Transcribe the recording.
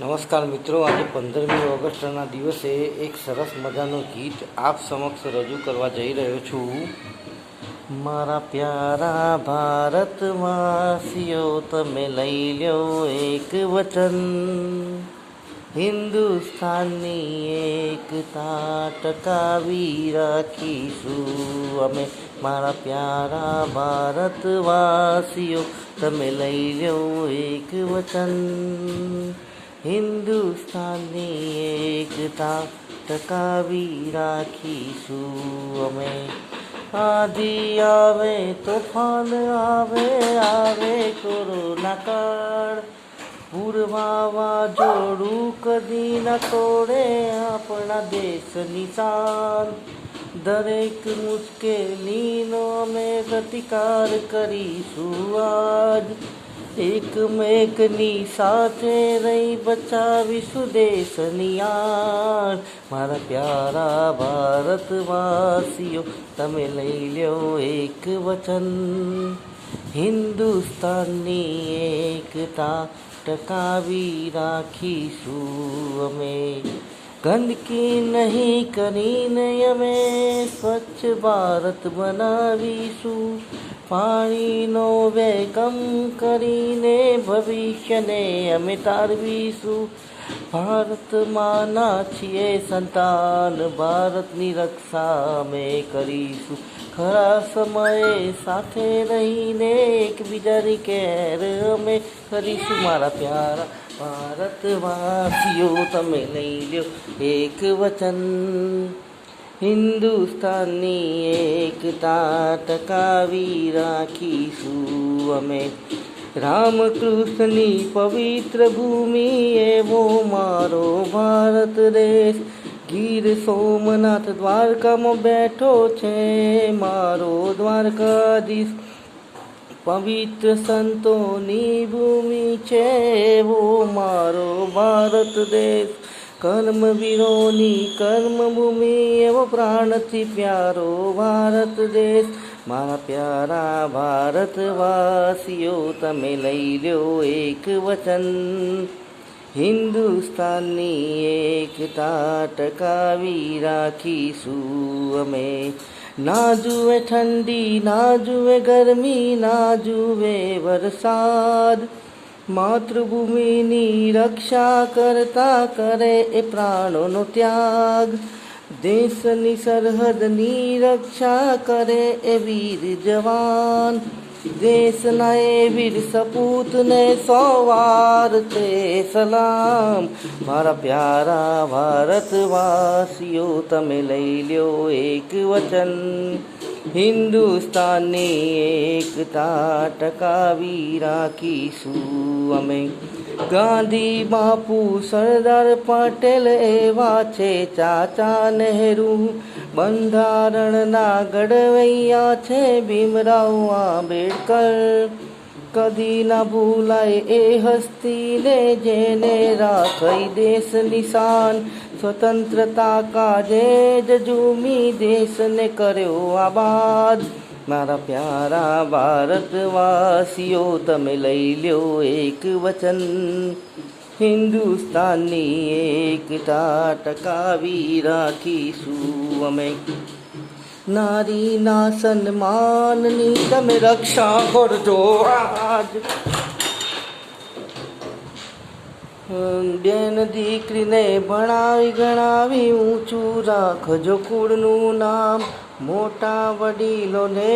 નમસ્કાર મિત્રો, આજે પંદરમી ઓગસ્ટના દિવસે એક સરસ મજાનું ગીત આપ સમક્ષ રજૂ કરવા જઈ રહ્યો છું. મારા પ્યારા ભારતવાસીઓ, તમે લઈ લ્યો એક વચન. હિન્દુસ્તાનની એકતા ટકાવી રાખીશું. અમે મારા પ્યારા ભારતવાસીઓ, તમે લઈ લ્યો એક વચન. હિન્દુસ્તાનની એકતા ટકાવી રાખીશું અમે. આધી આવે, તોફાન આવે આવે કોરોના કાળ. પૂર્વાવા જોડું કદી ન તોડે આપણા દેશની શાન. દરેક મુશ્કેલીનો અમે પ્રતિકાર કરીશું આજ. એકમેકની સાથે રહી બચાવીશું દેશની યાર મારા પ્યારા ભારતવાસીઓ તમે લઈ લ્યો એક વચન હિન્દુસ્તાનની એકતા ટકાવી રાખીશું અમે ગંદકી નહીં કરીને અમે સ્વચ્છ ભારત બનાવીશું પાણીનો વેગમ કરીને ભવિષ્યને અમે તારવીશું. ભારતમાંના છીએ સંતાન, ભારતની રક્ષા અમે કરીશું. ખરા સમયે સાથે રહીને એકબીજાની કેર અમે કરીશું. મારા પ્યારા ભારતવાસીઓ, તમે લઈ લ્યો એક વચન. હિન્દુસ્તાનની એકતા ટકાવી રાખીશું અમે. રામકૃષ્ણની પવિત્ર ભૂમિ એવો મારો ભારત દેશ. ગીર સોમનાથ દ્વારકામાં બેઠો છે મારો દ્વારકાધીશ. પવિત્ર સંતોની ભૂમિ છે એવો મારો ભારત દેશ. કર્મવીરોની કર્મભૂમિ એવો પ્રાણથી પ્યારો ભારત દેશ. મારા પ્યારા ભારતવાસીઓ, તમે લઈ લ્યો એક વચન. હિન્દુસ્તાનની એકતા ટકાવી રાખીશું અમે. ના જુએ ઠંડી, ના જુએ ગરમી, ના જુએ વરસાદ. માતૃભૂમિની રક્ષા કરતા કરે એ પ્રાણોનો ત્યાગ. દેશની સરહદની રક્ષા કરે એ વીર જવાન. દેશના એ વીર સપૂતને સો વાર તે સલામ. મારા પ્યારા ભારતવાસીઓ, તમે લઈ લ્યો એક વચન. હિન્દુસ્તાનની એકતા ટકાવી રાખીશું અમે. ગાંધી બાપુ સરદાર પટેલ એવા છે, ચાચા નહેરુ બંધારણના ઘડવૈયા છે, ભીમરાવ આંબેડકર. કદી ના ભૂલાય એ હસ્તીને જેને રાખઈ દેશ નિશાન સ્વતંત્રતા કાજે જ ઝૂમી દેશને કર્યો આબાદ મારા પ્યારા ભારતવાસીઓ તમે લઈ લ્યો એક વચન હિન્દુસ્તાનની એકતા ટકાવી રાખીશું અમે નારીના સન્માનની તમે રક્ષા કરજો આજ બેન દીકરીને ભણાવી ગણાવી ઊંચું રાખજો કુળનું નામ મોટા વડીલોને